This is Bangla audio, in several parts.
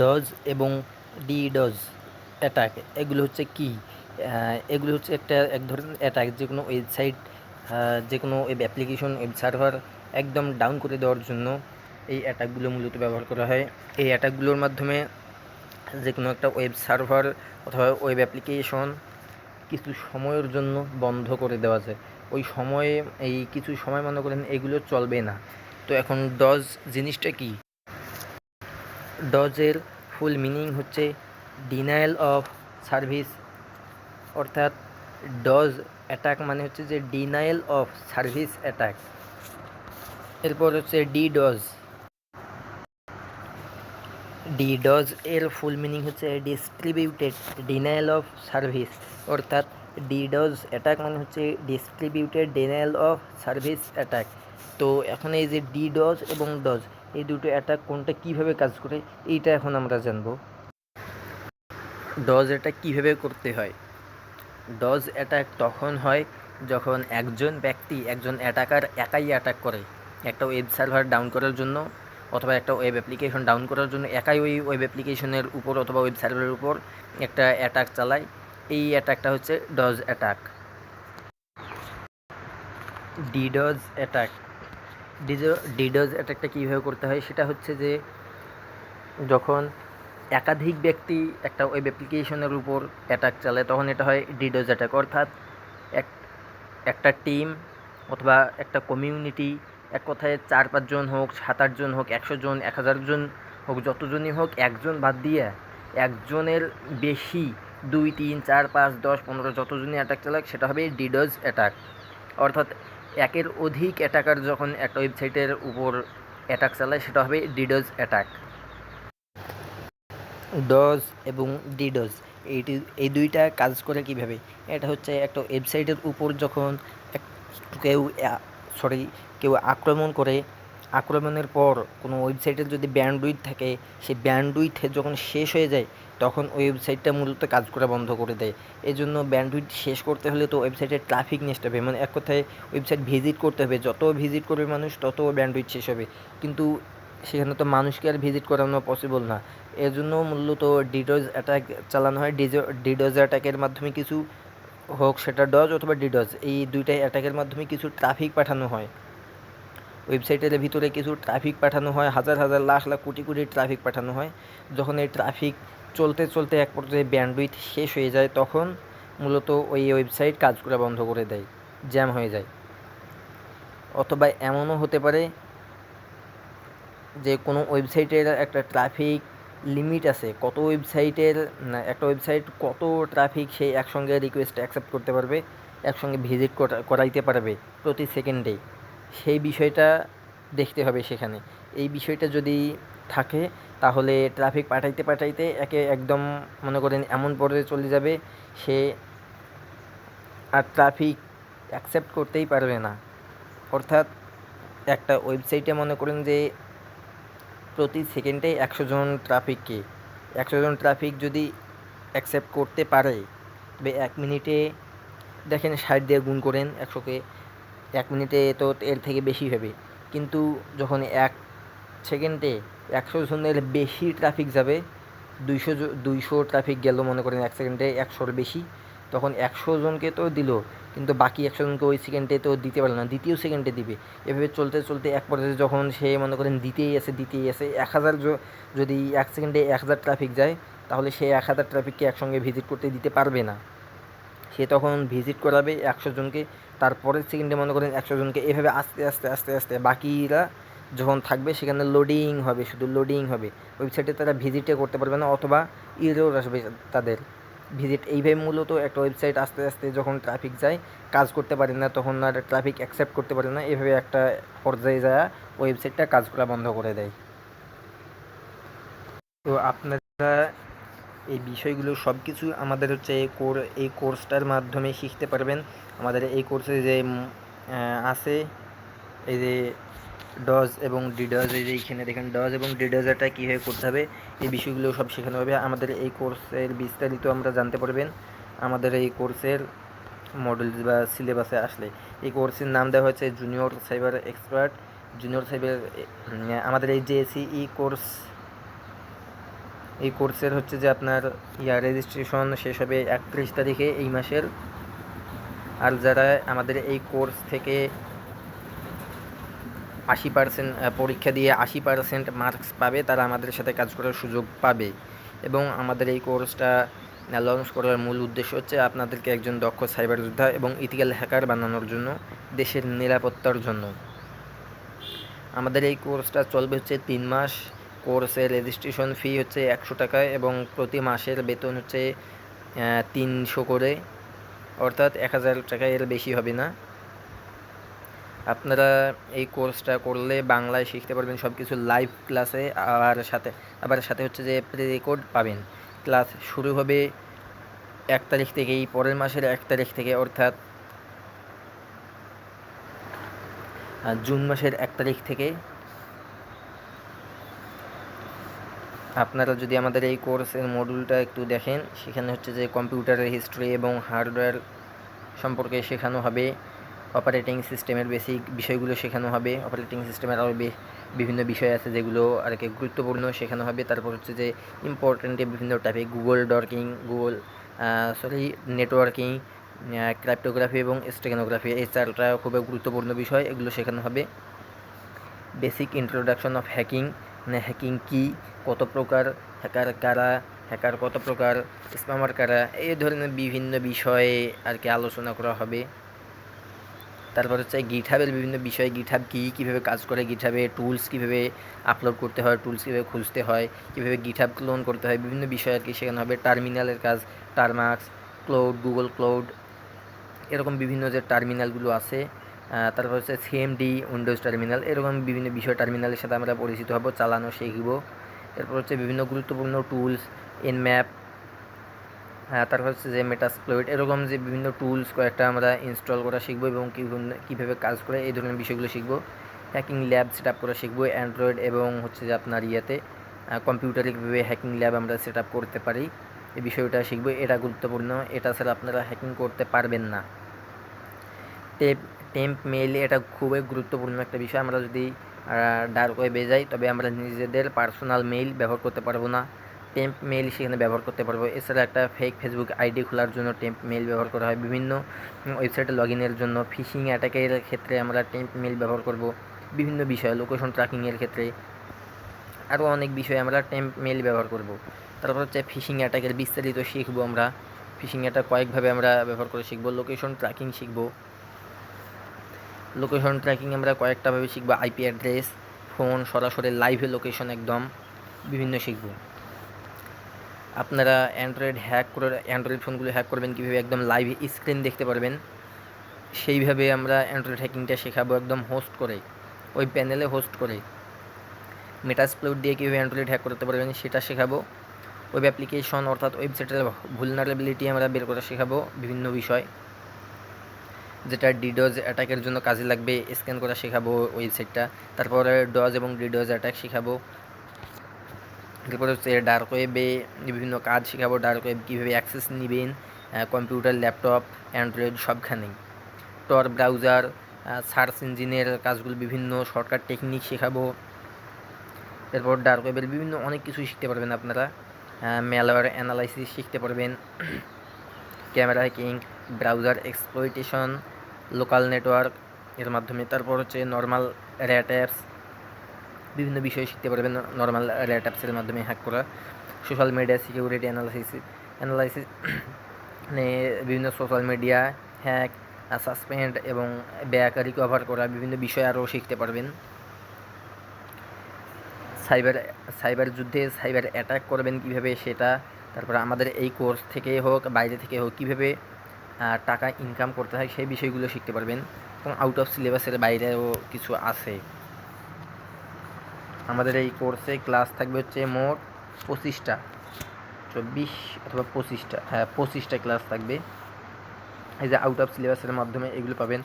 ডজ এবং ডি ডজ অ্যাটাক এগুলো হচ্ছে কি? এগুলো হচ্ছে একটা এক ধরনের অ্যাটাক যে কোনো ওয়েবসাইট যে কোনো ওয়েব অ্যাপ্লিকেশন ওয়েব সার্ভার একদম ডাউন করে দেওয়ার জন্য এই অ্যাটাকগুলো মূলত ব্যবহার করা হয়। এই অ্যাটাকগুলোর মাধ্যমে যে কোনো একটা ওয়েব সার্ভার অথবা ওয়েব অ্যাপ্লিকেশন কিছু সময়ের জন্য বন্ধ করে দেওয়া যায়। ওই সময়ে, এই কিছু সময় মনে করেন এগুলো চলবে না। তো এখন ডজ জিনিসটা কি? ডজের ফুল মিনিং হচ্ছে ডিনায়াল অফ সার্ভিস। অর্থাৎ ডজ অ্যাটাক মানে হচ্ছে যে ডিনায়াল অফ সার্ভিস অ্যাটাক। এরপর হচ্ছে ডি ডজ। ডি ডজ এর ফুল মিনিং হচ্ছে ডিস্ট্রিবিউটেড ডিনায়াল অফ সার্ভিস। অর্থাৎ ডি ডজ অ্যাটাক মানে হচ্ছে distributed denial of service attack. তো এখন এই যে ডি ডজ এবং ডজ এই দুটো অ্যাটাক কোনটা কীভাবে কাজ করে, এইটা এখন আমরা জানব। ডজ অ্যাটাক কীভাবে করতে হয়? ডজ অ্যাটাক তখন হয় যখন একজন ব্যক্তি, একজন অ্যাটাকার একাই অ্যাটাক করে। একটা ওয়েব সার্ভার ডাউন করার জন্য অথবা একটা ওয়েব অ্যাপ্লিকেশন ডাউন করার জন্য একাই ওই ওয়েব অ্যাপ্লিকেশনের উপর অথবা ওয়েব সার্ভারের উপর একটা অ্যাটাক চালায়। এই অ্যাটাকটা হচ্ছে DoS attack DDoS attack DDoS অ্যাটাকটা কীভাবে করতে হয় সেটা হচ্ছে যে যখন একাধিক ব্যক্তি একটা ওয়েব অ্যাপ্লিকেশনের উপর অ্যাটাক চালায়, তখন এটা হয় ডিডোজ অ্যাটাক অর্থাৎ এক, একটা টিম অথবা একটা কমিউনিটি এক কথায় চার পাঁচজন হোক সাত আটজন হোক, একশো জন, এক হাজার জন হোক, যতজনই হোক, একজন বাদ দিয়ে একজনের বেশি দুই, তিন, চার, পাঁচ, দশ, পনেরো যতজনই অ্যাটাক চালাক, সেটা হবে ডিডোজ অ্যাটাক অর্থাৎ একের অধিক অ্যাটাকার যখন একটা ওয়েবসাইটের উপর অ্যাটাক চালায়, সেটা হবে ডিডোজ অ্যাটাক ডজ এবং ডিডোজ এইটি এই দুইটা কাজ করে কীভাবে? এটা হচ্ছে একটা ওয়েবসাইটের উপর যখন কেউ সরি কেউ আক্রমণ করে, আক্রমণের পর কোনো ওয়েবসাইটের যদি ব্যান্ডউইথ থাকে, সেই ব্যান্ডউইথ যখন শেষ হয়ে যায় তখন ওয়েবসাইটটা মূলত কাজ করা বন্ধ করে দেয়। এই জন্য ব্যান্ডউইথ শেষ করতে হলে তো ওয়েবসাইটের ট্রাফিক নেস্ট হবে। মানে এক কথায় ওয়েবসাইট ভিজিট করতে হবে। যত ভিজিট করবে মানুষ, তত ব্যান্ডউইথ শেষ হবে। কিন্তু সেখানে তো মানুষকে আর ভিজিট করানো পসিবল না। এর জন্য মূলত ডিডোজ অ্যাটাক চালানো হয়। ডিজ ডিডোজ অ্যাটাকের মাধ্যমে কিছু হোক, সেটা ডজ অথবা ডিডজ এই দুইটাই অ্যাটাকের মাধ্যমে কিছু ট্রাফিক পাঠানো হয়। ওয়েবসাইটের ভিতরে কিছু ট্রাফিক পাঠানো হয়। হাজার হাজার, লাখ লাখ, কোটি কোটি ট্রাফিক পাঠানো হয়। যখন এই ট্রাফিক চলতে চলতে এক পর্যায়ে ব্যান্ডউইথ শেষ হয়ে যায়, তখন মূলত ওই ওয়েবসাইট কাজ করা বন্ধ করে দেয় জ্যাম হয়ে যায়। অথবা এমনও হতে পারে যে কোনো ওয়েবসাইটের একটা ট্রাফিক লিমিট আছে, কত ওয়েবসাইটের একটা ওয়েবসাইট কত ট্রাফিক সেই একসঙ্গে রিকোয়েস্ট অ্যাকসেপ্ট করতে পারবে, একসঙ্গে ভিজিট করাইতে পারবে প্রতি সেকেন্ডে সেই বিষয়টা দেখতে হবে সেখানে। এই বিষয়টা যদি থাকে তাহলে ট্রাফিক পাঠাইতে পাঠাইতে একে একদম মনে করেন এমন পর্যায়ে চলে যাবে, সে আর ট্রাফিক অ্যাকসেপ্ট করতেই পারবে না। অর্থাৎ একটা ওয়েবসাইটে মনে করেন যে প্রতি সেকেন্ডে একশো জন ট্রাফিককে একশো জন ট্রাফিক যদি অ্যাকসেপ্ট করতে পারে, তবে এক মিনিটে দেখেন ষাট দিয়ে গুণ করেন একশোকে, এক মিনিটে তো এর থেকে বেশি হবে। কিন্তু যখন এক সেকেন্ডে একশো জনের বেশি ট্রাফিক যাবে। দুইশো দুইশো ট্রাফিক গেল মনে করেন এক সেকেন্ডে একশোর বেশি। তখন একশো জনকে তো দিল, কিন্তু বাকি একশো জনকে ওই সেকেন্ডে তো দিতে পারল না, দ্বিতীয় সেকেন্ডে দিবে। এভাবে চলতে চলতে এক পর্যায়ে যখন সে মনে করেন দিতেই আসে দিতেই আসে, এক হাজার যদি এক সেকেন্ডে এক হাজার ট্রাফিক যায়, তাহলে সে এক হাজার ট্রাফিককে একসঙ্গে ভিজিট করতে দিতে পারবে না। সে তখন ভিজিট করাবে একশো জনকে, তারপরের সেকেন্ডে মনে করেন একশো জনকে। এভাবে আস্তে আস্তে আস্তে আস্তে বাকিরা যখন থাকবে, সেখানে লোডিং হবে, শুধু লোডিং হবে। ওয়েবসাইটে তারা ভিজিটে করতে পারবে না, অথবা ইরোর আসবে তাদের। ভিজিট এইভাবে মূলত একটা ওয়েবসাইট আস্তে আস্তে যখন ট্রাফিক যায়, কাজ করতে পারে না, তখন আর ট্রাফিক অ্যাকসেপ্ট করতে পারে না। এভাবে একটা পর্যায়ে যায় ওয়েবসাইটটা কাজ করা বন্ধ করে দেয়। তো আপনারা এই বিষয়গুলো সব কিছু আমাদের হচ্ছে এই কোর, এই কোর্সটার মাধ্যমে শিখতে পারবেন। আমাদের এই কোর্সে যে আছে, এই যে ডজ এবং ডিডজ এই যে এইখানে দেখেন ডজ এবং ডিডজারটা কীভাবে করতে হবে, এই বিষয়গুলো সব শেখানো হবে। আমাদের এই কোর্সের বিস্তারিত আমরা জানতে পারবেন, আমাদের এই কোর্সের মডেল বা সিলেবাসে আসলে। এই কোর্সের নাম দেওয়া হয়েছে junior cyber expert junior cyber আমাদের এই জেসিই কোর্স এই কোর্সের হচ্ছে যে আপনার ইয়া রেজিস্ট্রেশন শেষ হবে একত্রিশ তারিখে এই মাসের। আর যারা আমাদের এই কোর্স থেকে আশি পার্সেন্ট পরীক্ষা দিয়ে আশি পার্সেন্ট মার্কস পাবে, তারা আমাদের সাথে কাজ করার সুযোগ পাবে। এবং আমাদের এই কোর্সটা লঞ্চ করার মূল উদ্দেশ্য হচ্ছে আপনাদেরকে একজন দক্ষ সাইবার যোদ্ধা এবং ইথিক্যাল হ্যাকার বানানোর জন্য, দেশের নিরাপত্তার জন্য। আমাদের এই কোর্সটা চলবে হচ্ছে তিন মাস। কোর্সের রেজিস্ট্রেশন ফি হচ্ছে একশো টাকা এবং প্রতি মাসের বেতন হচ্ছে তিনশো করে। অর্থাৎ এক হাজার টাকা এর বেশি হবে না। আপনারা এই কোর্সটা করলে বাংলায় শিখতে পারবেন সব কিছু লাইভ ক্লাসে আর সাথে, আবার সাথে হচ্ছে যে প্রি রেকর্ড পাবেন। ক্লাস শুরু হবে এক তারিখ থেকেই, পরের মাসের এক তারিখ থেকে, অর্থাৎ জুন মাসের এক তারিখ থেকে। আপনারা যদি আমাদের এই কোর্সের মডিউলটা একটু দেখেন, সেখানে হচ্ছে যে কম্পিউটারের হিস্ট্রি এবং হার্ডওয়্যার সম্পর্কে শেখানো হবে। অপারেটিং সিস্টেমের বেসিক বিষয়গুলো শেখানো হবে। অপারেটিং সিস্টেমের আরও বিভিন্ন বিষয় আছে যেগুলো আর কি গুরুত্বপূর্ণ শেখানো হবে। তারপর হচ্ছে যে ইম্পর্টেন্ট বিভিন্ন টাইপে Google dorking Google sorry networking cryptography এবং স্টেগানোগ্রাফি এই চারটা খুবই গুরুত্বপূর্ণ বিষয়, এগুলো শেখানো হবে। বেসিক ইন্ট্রোডাকশন অফ হ্যাকিং মানে হ্যাকিং কী, কত প্রকার হ্যাকার কারা হ্যাকার কত প্রকার স্প্যামার কারা, এই ধরনের বিভিন্ন বিষয়ে আর কি আলোচনা করা হবে। তারপর হচ্ছে গিটহাবের বিভিন্ন বিষয়ে গিটহাব কী কীভাবে কাজ করে গিটহাবে টুলস কীভাবে আপলোড করতে হয় টুলস কীভাবে খুঁজতে হয়, কীভাবে গিটহাব ক্লোন করতে হয়, বিভিন্ন বিষয় আর কি সেখানে হবে। টার্মিনালের কাজ টার্মাক্স ক্লাউড গুগল ক্লাউড এরকম বিভিন্ন যে টার্মিনালগুলো আছে তারপর হচ্ছে সিএমডি উইন্ডোজ টার্মিনাল এরকম বিভিন্ন বিষয় টার্মিনালের সাথে আমরা পরিচিত হব, চালানো শিখব। এরপর হচ্ছে বিভিন্ন গুরুত্বপূর্ণ টুলস এন ম্যাপ হ্যাঁ তারপর হচ্ছে যে মেটাসপ্লয়েড এরকম যে বিভিন্ন টুলস কয়েকটা আমরা ইনস্টল করা শিখব এবং কীভাবে কাজ করে এই ধরনের বিষয়গুলো শিখব। হ্যাকিং ল্যাব সেট আপ করা শিখব অ্যান্ড্রয়েড এবং হচ্ছে যে আপনার ইয়েতে কম্পিউটারে কীভাবে হ্যাকিং ল্যাব আমরা সেট আপ করতে পারি, এই বিষয়টা শিখব। এটা গুরুত্বপূর্ণ, এটা ছাড়া আপনারা হ্যাকিং করতে পারবেন না। টেপ টেম্প মেইল এটা খুবই গুরুত্বপূর্ণ একটা বিষয়। আমরা যদি ডার্ক ওয়েবে যাই, তবে আমরা নিজেদের পার্সোনাল মেইল ব্যবহার করতে পারব না। টেম্প মেইল সেখানে ব্যবহার করতে পারব। এছাড়া একটা ফেক ফেসবুক আইডি খোলার জন্য টেম্প মেইল ব্যবহার করা হয়। বিভিন্ন ওয়েবসাইটে লগ ইনের জন্য ফিশিং অ্যাটাকের ক্ষেত্রে আমরা টেম্প মেইল ব্যবহার করব। বিভিন্ন বিষয় লোকেশন ট্র্যাকিংয়ের ক্ষেত্রে আরও অনেক বিষয়ে আমরা টেম্প মেইল ব্যবহার করব। তারপর হচ্ছে ফিশিং অ্যাটাকের বিস্তারিত শিখব আমরা। ফিশিং অ্যাটাক কয়েকভাবে আমরা ব্যবহার করে শিখব। লোকেশন ট্র্যাকিং শিখব। লোকেশন ট্র্যাকিং আমরা কয়েকটাভাবে শিখব। আইপি অ্যাড্রেস ফোন সরাসরি লাইভে লোকেশন একদম। বিভিন্ন শিখব। আপনারা অ্যান্ড্রয়েড হ্যাক করে, অ্যান্ড্রয়েড ফোনগুলো হ্যাক করবেন কীভাবে একদম লাইভ স্ক্রিন দেখতে পারবেন, সেইভাবে আমরা অ্যান্ড্রয়েড হ্যাকিংটা শেখাবো একদম হোস্ট করে, ওই প্যানেলে হোস্ট করে। মেটাসপ্লোড দিয়ে কীভাবে অ্যান্ড্রয়েড হ্যাক করতে পারবেন সেটা শেখাবো। ওয়েব অ্যাপ্লিকেশন অর্থাৎ ওয়েবসাইটের ভুলনারেবিলিটি আমরা বের করে শেখাবো বিভিন্ন বিষয়। যেটা ডিডোজ অ্যাটাকের জন্য কাজে লাগবে স্ক্যান করা শেখাবো ওয়েবসাইটটা তারপরে ডজ এবং ডিডোজ অ্যাটাক শেখাবো। এরপর হচ্ছে ডার্ক ওয়েবে বিভিন্ন কাজ শেখাবো ডার্ক ওয়েব কীভাবে অ্যাক্সেস নেবেন কম্পিউটার ল্যাপটপ অ্যান্ড্রয়েড সবখানেই। টর ব্রাউজার সার্চ ইঞ্জিনের কাজগুলো বিভিন্ন শর্টকাট টেকনিক শেখাবো। এরপর ডার্ক ওয়েবের বিভিন্ন অনেক কিছু শিখতে পারবেন আপনারা। ম্যালওয়্যার অ্যানালাইসিস শিখতে পারবেন। Camera hacking browser exploitation local network এর মাধ্যমে। তারপর হচ্ছে নর্মাল র্যাট অ্যাপস বিভিন্ন বিষয় শিখতে পারবেন নর্মাল র্যাট অ্যাপসের মাধ্যমে হ্যাক করা social media security analysis analysis বিভিন্ন সোশ্যাল মিডিয়া হ্যাক সাসপেন্ড এবং ব্যাক রিকভার করা, বিভিন্ন বিষয় আরও শিখতে পারবেন। সাইবার সাইবার যুদ্ধে সাইবার অ্যাটাক করবেন কীভাবে সেটা, তারপর আমাদের এই কোর্স থেকে হোক, বাইরে থেকে হোক, কীভাবে টাকা ইনকাম করতে হয় সেই বিষয়গুলো শিখতে পারবেন। এবং আউট অফ সিলেবাসের বাইরেও কিছু আছে। আমাদের এই কোর্সে ক্লাস থাকবে হচ্ছে মোট পঁচিশটা। চব্বিশ অথবা পঁচিশটা হ্যাঁ পঁচিশটা ক্লাস থাকবে। এই যে আউট অফ সিলেবাসের মাধ্যমে এগুলো পাবেন।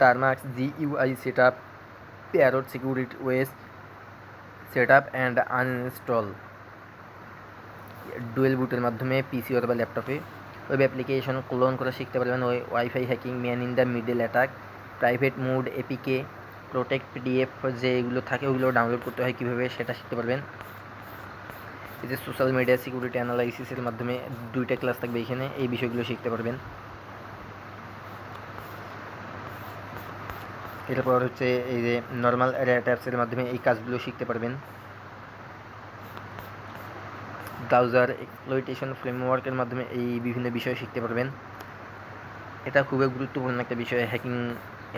Termux G UI set up Parrot security OS set up and uninstall dual বুটের মাধ্যমে পিসি অথবা ল্যাপটপে ওয়েব অ্যাপ্লিকেশন ক্লোন করে শিখতে পারবেন ওই WiFi hacking man in the middle attack private mod APK protect PDF যে এগুলো থাকে, ওগুলো ডাউনলোড করতে হয় কীভাবে সেটা শিখতে পারবেন। এই যে সোশ্যাল মিডিয়া সিকিউরিটি অ্যানালাইসিসের মাধ্যমে দুইটা ক্লাস থাকবে এখানে, এই বিষয়গুলো শিখতে পারবেন। এরপর হচ্ছে এই যে নর্মাল অ্যাডাপ্টার্সের মাধ্যমে এই কাজগুলো শিখতে পারবেন। ব্রাউজার এক্সপ্লয়টেশন ফ্রেমওয়ার্কের মাধ্যমে এই বিভিন্ন বিষয় শিখতে পারবেন। এটা খুবই গুরুত্বপূর্ণ একটা বিষয় হ্যাকিং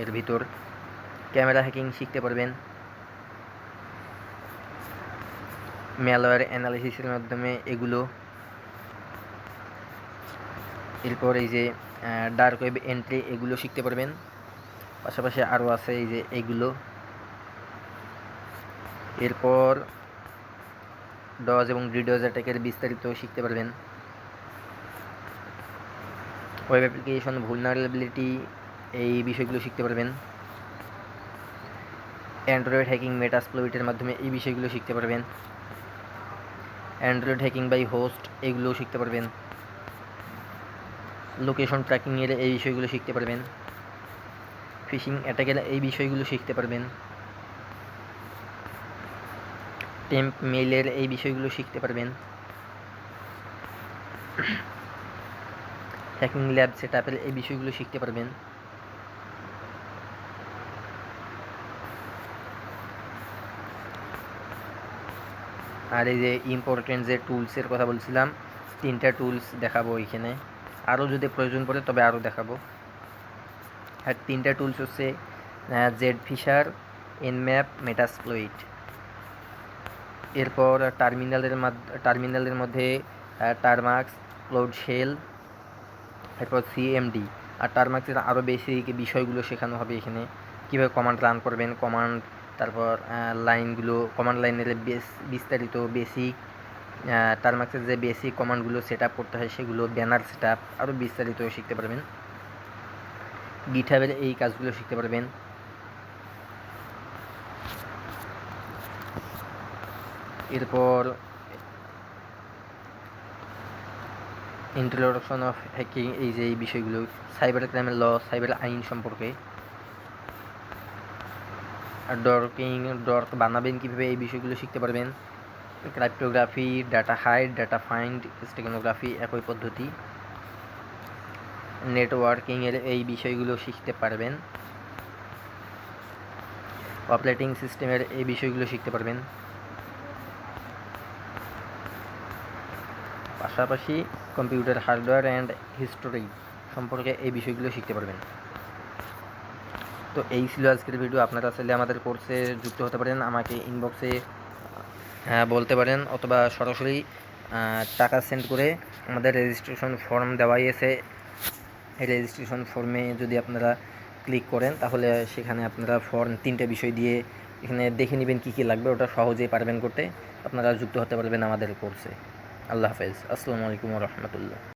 এর ভিতর। ক্যামেরা হ্যাকিং শিখতে পারবেন। ম্যালওয়্যার অ্যানালিসিসের মাধ্যমে এগুলো। এরপর এই যে ডার্ক ওয়েব এন্ট্রি এগুলো শিখতে পারবেন। পাশাপাশি আরও আছে এই যে এগুলো। এরপর ডজ এবং ডিডজ অ্যাটাকের বিস্তারিত শিখতে পারবেন। ওয়েব অ্যাপ্লিকেশন ভুলনারেবিলিটি এই বিষয়গুলো শিখতে পারবেন। অ্যান্ড্রয়েড হ্যাকিং মেটাসপ্লোইটের মাধ্যমে এই বিষয়গুলো শিখতে পারবেন। অ্যান্ড্রয়েড হ্যাকিং বাই হোস্ট এগুলোও শিখতে পারবেন। লোকেশন ট্র্যাকিংয়ের এই বিষয়গুলো শিখতে পারবেন। ফিশিং অ্যাটাকের এই বিষয়গুলো শিখতে পারবেন। টেম্প মেইলের এই বিষয়গুলো শিখতে পারবেন। হ্যাকিং ল্যাব সেট আপের এই বিষয়গুলো শিখতে পারবেন। আর এই যে ইম্পর্টেন্ট যে টুলসের কথা বলছিলাম, তিনটা টুলস দেখাবো এখানে। আরও যদি প্রয়োজন পড়ে তবে আরও দেখাবো। আর তিনটা টুলস হচ্ছে জেড ফিশার এনম্যাপ মেটাসপ্লয়েড এরপর টার্মিনালের মাধ্য টার্মিনালের মধ্যে টারমাক্স ক্লাউড শেল এরপর সিএমডি আর টারমাক্সের আরও বেশি বিষয়গুলো শেখানো হবে এখানে। কীভাবে কমান্ড রান করবেন কমান্ড তারপর লাইনগুলো কমান্ড লাইনের বেস বিস্তারিত বেসিক তার টারমাক্সের যে বেসিক কমান্ডগুলো সেট আপ করতে হয় সেগুলো ব্যানার সেট আপ আরও বিস্তারিত শিখতে পারবেন। গিঠাবের এই কাজগুলো শিখতে পারবেন। এরপর ইন্ট্রোডাকশন অফ হ্যাকিং এই যে এই বিষয়গুলো সাইবার ক্রাইমের ল সাইবার আইন সম্পর্কে। ডর্কিং ডর্ক বানাবেন কীভাবে? এই বিষয়গুলো শিখতে পারবেন। Cryptography, data hide data find steganography একই পদ্ধতি। নেটওয়ার্কিংয়ের এই বিষয়গুলো শিখতে পারবেন। অপারেটিং সিস্টেমের এই বিষয়গুলো শিখতে পারবেন। পাশাপাশি কম্পিউটার হার্ডওয়্যার অ্যান্ড হিস্টোরি সম্পর্কে এই বিষয়গুলো শিখতে পারবেন। তো এই ছিল আজকের ভিডিও আপনারা চাইলে আমাদের কোর্সে যুক্ত হতে পারেন। আমাকে ইনবক্সে বলতে পারেন অথবা সরাসরি টাকা সেন্ড করে আমাদের রেজিস্ট্রেশন ফর্ম দেওয়াই এই রেজিস্ট্রেশন ফর্মে যদি আপনারা ক্লিক করেন, তাহলে সেখানে আপনারা ফর্ম তিনটে বিষয় দিয়ে এখানে দেখে নেবেন কী কী লাগবে। ওটা সহজেই পারবেন করতে। আপনারা যুক্ত হতে পারবেন আমাদের কোর্সে আল্লাহ হাফেজ। আসসালামু আলাইকুম রহমতুল্লাহ।